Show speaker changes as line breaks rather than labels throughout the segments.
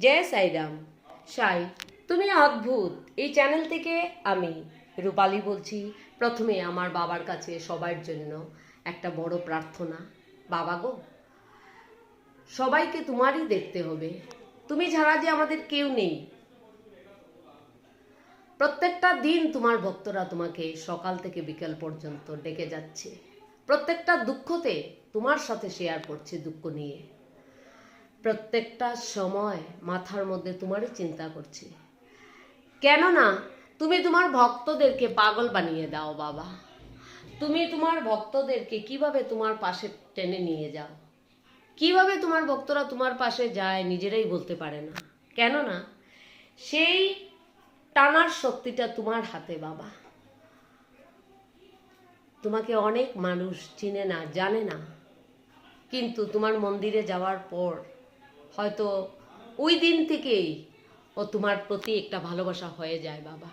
জয় সাইরাম। সাই, তুমি অদ্ভুত। এই চ্যানেল থেকে আমি রূপালী বলছি, প্রথমে আমার বাবার কাছে সবার জন্য একটা বড় প্রার্থনা। বাবা গো, সবাইকে তোমারই দেখতে হবে। তুমি ছাড়া যে আমাদের কেউ নেই। প্রত্যেকটা দিন তোমার ভক্তরা তোমাকে সকাল থেকে বিকেল পর্যন্ত ডেকে যাচ্ছে। প্রত্যেকটা দুঃখতে তোমার সাথে শেয়ার করছে দুঃখ নিয়ে। প্রত্যেকটা সময় মাথার মধ্যে তোমারই চিন্তা করছে। কেননা, তুমি তোমার ভক্তদেরকে পাগল বানিয়ে দাও বাবা। তুমি তোমার ভক্তদেরকে কীভাবে তোমার পাশে টেনে নিয়ে যাও? কীভাবে তোমার ভক্তরা তোমার পাশে যায় নিজেরাই বলতে পারে না। কেননা, সেই টানার শক্তিটা তোমার হাতে বাবা। তোমাকে অনেক মানুষ চিনে না, জানে না। কিন্তু তোমার মন্দিরে যাওয়ার পর হয়তো ওই দিন থেকেই ও তোমার প্রতি একটা ভালোবাসা হয়ে যায়, বাবা।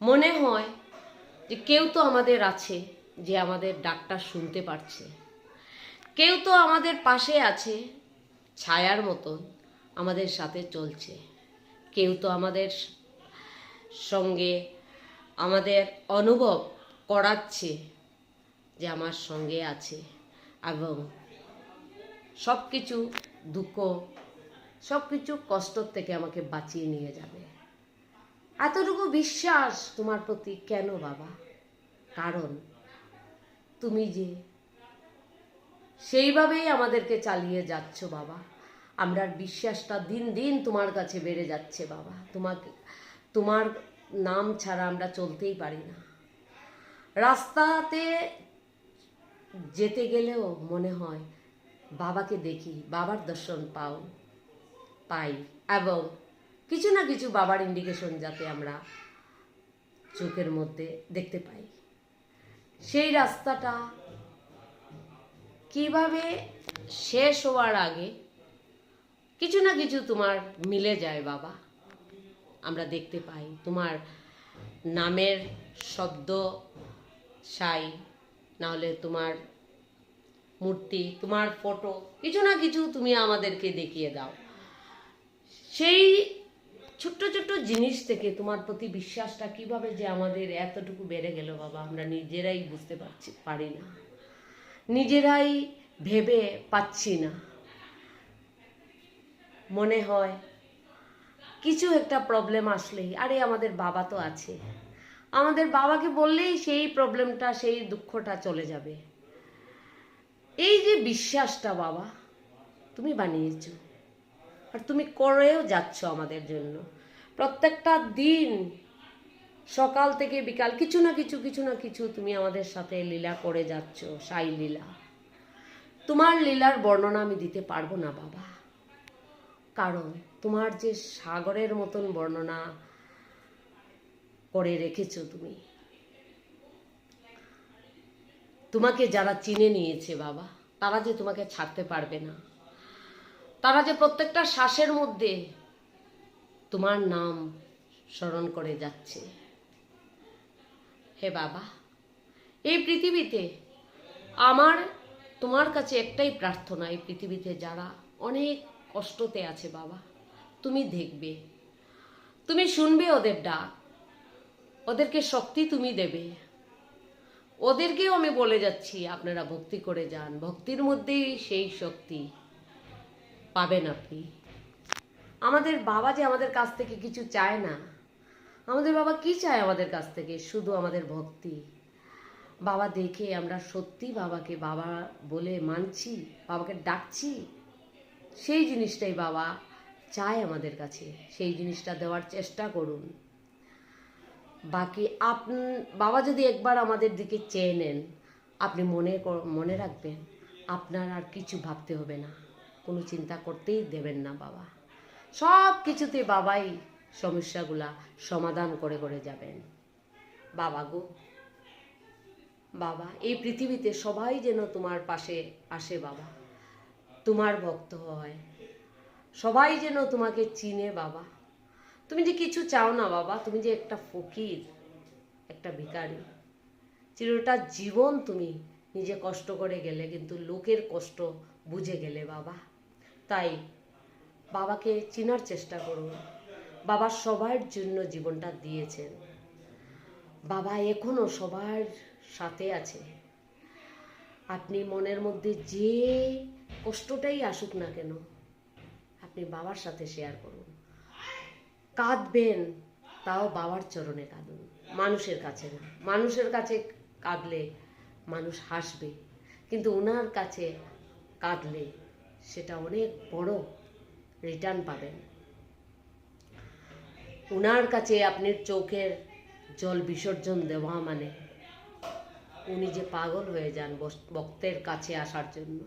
মনে হয় যে কেউ তো আমাদের আছে যে আমাদের ডাক্তার শুনতে পারছে। কেউ তো আমাদের পাশে আছে, ছায়ার মতন আমাদের সাথে চলছে। কেউ তো আমাদের সঙ্গে আমাদের অনুভব করাচ্ছে যে আমার সঙ্গে আছে এবং সব কিছু দুঃখ সব কিছু কষ্টর থেকে আমাকে বাঁচিয়ে নিয়ে যাবে। এতটুকু বিশ্বাস তোমার প্রতি কেন বাবা? কারণ তুমি যে সেইভাবেই আমাদেরকে চালিয়ে যাচ্ছ বাবা। আমরা বিশ্বাসটা দিন দিন তোমার কাছে বেড়ে যাচ্ছে বাবা। তোমাকে, তোমার নাম ছাড়া আমরা চলতেই পারি না। রাস্তাতে যেতে গেলেও মনে হয় বাবাকে দেখি, বাবার দর্শন পাও, পাই এবং কিছু না কিছু বাবার ইন্ডিকেশন যাতে আমরা চোখের মধ্যে দেখতে পাই। সেই রাস্তাটা কীভাবে শেষ হওয়ার আগে কিছু না কিছু তোমার মিলে যায় বাবা। আমরা দেখতে পাই তোমার নামের শব্দ, সাই, নাহলে তোমার মূর্তি, তোমার ফটো কিছু না কিছু তুমি আমাদেরকে দেখিয়ে দাও। সেই ছোট্ট ছোট্ট জিনিস থেকে তোমার প্রতি বিশ্বাসটা কীভাবে যে আমাদের এতটুকু বেড়ে গেল বাবা, আমরা নিজেরাই বুঝতে পারছি, পারি না। নিজেরাই ভেবে পাচ্ছি না। মনে হয় কিছু একটা প্রবলেম আসলেই, আরে আমাদের বাবা তো আছে। আমাদের বাবাকে বললেই সেই প্রবলেমটা সেই দুঃখটা চলে যাবে। এই যে বিশ্বাসটা বাবা, তুমি বানিয়েছো আর তুমি করেও যাচ্ছ আমাদের জন্য। প্রত্যেকটা দিন সকাল থেকে বিকাল কিছু না কিছু কিছু না কিছু তুমি আমাদের সাথে লীলা করে যাচ্ছ, সাই লীলা। তোমার লীলার বর্ণনা আমি দিতে পারব না বাবা। কারণ তোমার যে সাগরের মতন বর্ণনা করে রেখেছো তুমি তোমাকে যারা চিনে নিয়েছে বাবা, তারা যে তোমাকে ছাড়তে পারবে না। তারা যে প্রত্যেকটা শ্বাসের মধ্যে তোমার নাম স্মরণ করে যাচ্ছে। হে বাবা, এই পৃথিবীতে আমার, তোমার কাছে একটাই প্রার্থনা, এই পৃথিবীতে যারা অনেক কষ্টতে আছে বাবা, তুমি দেখবে। তুমি শুনবে ওদের ডাক, ওদেরকে শক্তি তুমি দেবে। ওদেরকেও আমি বলে যাচ্ছি, আপনারা ভক্তি করে যান। ভক্তির মধ্যেই সেই শক্তি পাবেন আপনি। আমাদের বাবা যে আমাদের কাছ থেকে কিছু চায় না, আমাদের বাবা কি চায় আমাদের কাছ থেকে? শুধু আমাদের ভক্তি। বাবা দেখে আমরা সত্যি বাবাকে বাবা বলে মানছি, বাবাকে ডাকছি, সেই জিনিসটাই বাবা চায় আমাদের কাছে। সেই জিনিসটা দেওয়ার চেষ্টা করুন। বাকি আপ বাবা যদি একবার আমাদের দিকে চেয়ে নেন, আপনি মনে মনে রাখবেন, আপনার আর কিছু ভাবতে হবে না। কোনো চিন্তা করতেই দেবেন না বাবা। সব কিছুতে বাবাই সমস্যাগুলা সমাধান করে করে যাবেন। বাবা গো, বাবা, এই পৃথিবীতে সবাই যেন তোমার পাশে আসে বাবা। তোমার ভক্ত হয়। সবাই যেন তোমাকে চিনে বাবা। তুমি যে কিছু চাও না বাবা, তুমি যে একটা ফকির, একটা ভিখারি, চিরটা জীবন তুমি নিজে কষ্ট করে গেলে, কিন্তু লোকের কষ্ট বুঝে গেলে বাবা। তাই বাবাকে চেনার চেষ্টা করুন। বাবা সবার জন্য জীবনটা দিয়েছেন। বাবা এখনও সবার সাথে আছে। আপনি মনের মধ্যে যে কষ্টটাই আসুক না কেন, আপনি বাবার সাথে শেয়ার করুন। কাঁদবেন, তাও বাবার চরণে কাঁদুন। মানুষের কাছে না। মানুষের কাছে কাঁদলে মানুষ হাসবে, কিন্তু ওনার কাছে কাঁদলে সেটা অনেক বড় রিটার্ন পাবেন। ওনার কাছে আপনার চোখের জল বিসর্জন দেওয়া মানে উনি যে পাগল হয়ে যান ভক্তের কাছে আসার জন্য।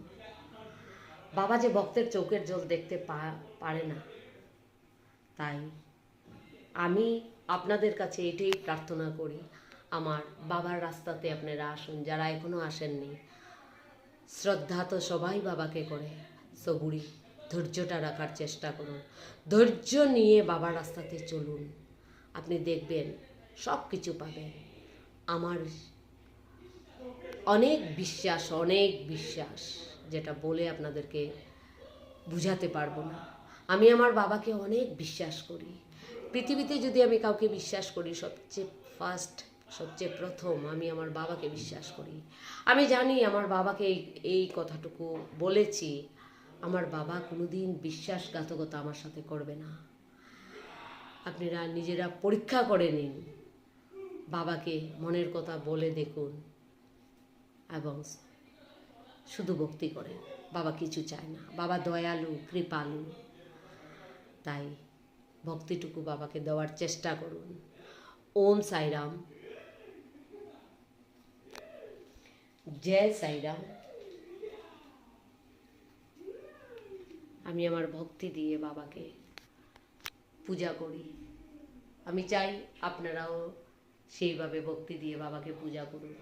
বাবা যে ভক্তের চোখের জল দেখতে পারে না, তাই আমি আপনাদের কাছে এটাই প্রার্থনা করি, আমার বাবার রাস্তাতে আপনারা আসুন, যারা এখনও আসেননি। শ্রদ্ধা তো সবাই বাবাকে করে, সবুরি, ধৈর্যটা রাখার চেষ্টা করুন। ধৈর্য নিয়ে বাবার রাস্তাতে চলুন, আপনি দেখবেন সব কিছু পাবেন। আমার অনেক বিশ্বাস অনেক বিশ্বাস, যেটা বলে আপনাদেরকে বুঝাতে পারব না। আমি আমার বাবাকে অনেক বিশ্বাস করি। পৃথিবীতে যদি আমি কাউকে বিশ্বাস করি, সবচেয়ে ফার্স্ট সবচেয়ে প্রথম আমি আমার বাবাকে বিশ্বাস করি। আমি জানি আমার বাবাকে এই কথাটুকু বলেছি। আমার বাবা কোনোদিন বিশ্বাসঘাতকতা আমার সাথে করবে না। আপনারা নিজেরা পরীক্ষা করে নিন। বাবাকে মনের কথা বলে দেখুন এবং শুধু ভক্তি করেন। বাবা কিছু চায় না। বাবা দয়ালু, কৃপালু। তাই ভক্তিটুকু বাবাকে দেওয়ার চেষ্টা করুন। ওম সাইরাম। জয় সাইরাম। আমি আমার ভক্তি দিয়ে বাবাকে পূজা করি। আমি চাই আপনারাও সেইভাবে ভক্তি দিয়ে বাবাকে পূজা করুন।